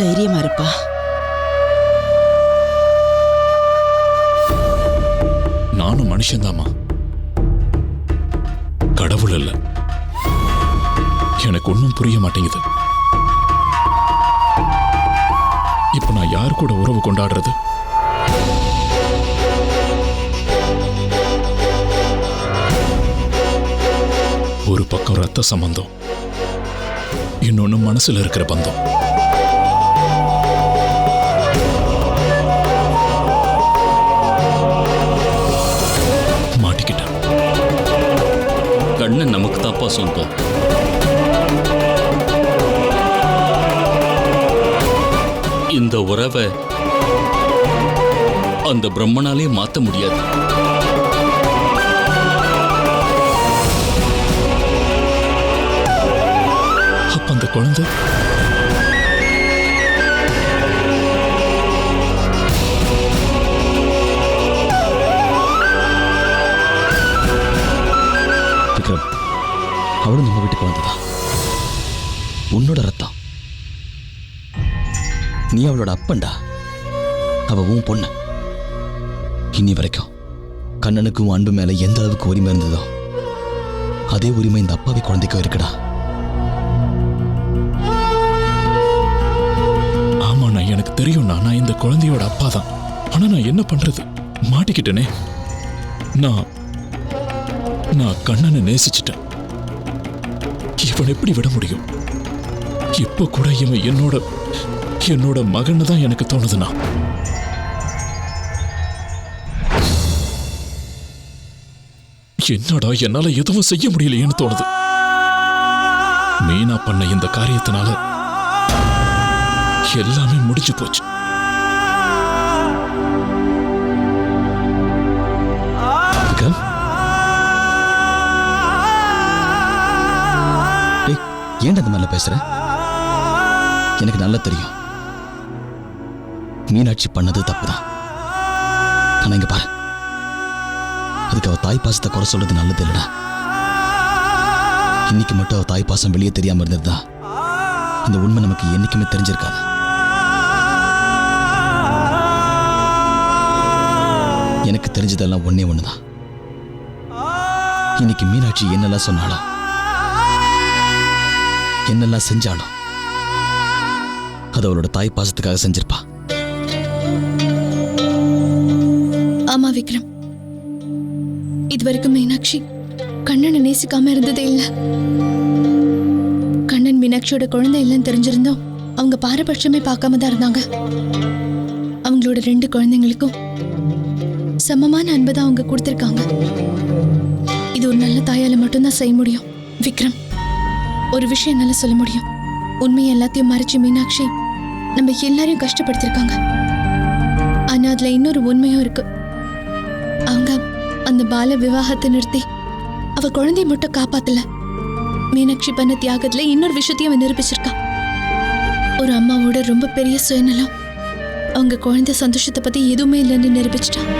தைரியமா இருப்பா. நானும் மனுஷன்தாமா கடவுள் அல்ல. எனக்கு ஒன்றும் புரிய மாட்டேங்குது. இப்ப நான் யார் கூட உறவு கொண்டாடுறது? ஒரு பக்கம் ரத்த சம்பந்தம் இன்னொன்னு மனசுல இருக்கிற பந்தம். கண்ணன் நமக்கு தாப்பா சொந்தம் இந்த உறவை அந்த பிரம்மனாலே மாத்த முடியாது அப்ப அந்த குழந்தை உன்னோட ரத்தம். நீ அவளோட அப்பன்டா. அவ உன் பொண்ணு. இன்னி வரைக்கும் கண்ணனுக்கும் அன்பு மேல எந்த அளவுக்கு உரிமை இருந்ததோ அதே உரிமை இந்த அப்பாவி குழந்தைக்கும் இருக்குடா. ஆமாண்ணா எனக்கு தெரியும்ண்ணா நான் இந்த குழந்தையோட அப்பா தான் ஆனா நான் என்ன பண்றது? மாட்டிக்கிட்டேனே. நான் நான் கண்ணனை நேசிச்சிட்டேன். இவன் எப்படி விட முடியும்? இப்ப கூட இவன் என்னோட என்னோட மகன் தான் எனக்கு தோணுதுண்ணா. என்னடா என்னால எதுவும் செய்ய முடியலையேன்னு தோணுது. மீனா பண்ண இந்த காரியத்தினால எல்லாமே முடிஞ்சு போச்சு. ஏன் அந்த ஏன்டா மாதிரிலாம் பேசுற? எனக்கு நல்லா தெரியும். மீனாட்சி பண்ணது தப்புதான். ஆனா இங்க பாரு. அதுக்கு அவள் தாய் பாசத்தை குறை சொல்றது நல்லது இல்லடா. இன்னைக்கு மட்டும் அவள் தாய் பாசம் வெளியே தெரியாம இருந்திருந்தா இந்த உண்மை நமக்கு என்னைக்குமே தெரிஞ்சிருக்காது. எனக்கு தெரிஞ்சதெல்லாம் ஒன்னே ஒன்று தான் இன்னைக்கு மீனாட்சி என்னெல்லாம் சொன்னாலும் என்னெல்லாம் செஞ்சாலும் அது அவளோட தாய் பாசத்துக்காக செஞ்சிருப்பா. ஆமா விக்ரம். இதுவரைக்கும் மீனாட்சி கண்ணனை நேசிக்காம இருந்ததே இல்ல. கண்ணன் மீனாட்சியோட குழந்தை இல்லைன்னு தெரிஞ்சிருந்தோம் அவங்க பாரபட்சமே பார்க்காம தான் இருந்தாங்க. அவங்களோட ரெண்டு குழந்தைங்களுக்கும் சமமான அன்பை தான் அவங்க கொடுத்துருக்காங்க. இது ஒரு நல்ல தாயால மட்டும்தான் செய்ய முடியும் விக்ரம். ஒரு விஷயம் என்னால சொல்ல முடியும். உண்மையை எல்லாத்தையும் மறைச்சு மீனாட்சி நம்ம எல்லாரையும் கஷ்டப்படுத்திருக்காங்க. ஆனா அதுல இன்னொரு உண்மையும் இருக்கு. அவங்க அந்த பால விவாகத்தை நிறுத்தி அவ குழந்தைய மட்டும் காப்பாத்தல. மீனாட்சி பண்ண தியாகத்துல இன்னொரு விஷயத்தையும் அவன் நிரூபிச்சிருக்கா ஒரு அம்மாவோட ரொம்ப பெரிய சுயநலம். அவங்க குழந்தை சந்தோஷத்தை பத்தி எதுவுமே இல்லைன்னு நிரூபிச்சிட்டான்.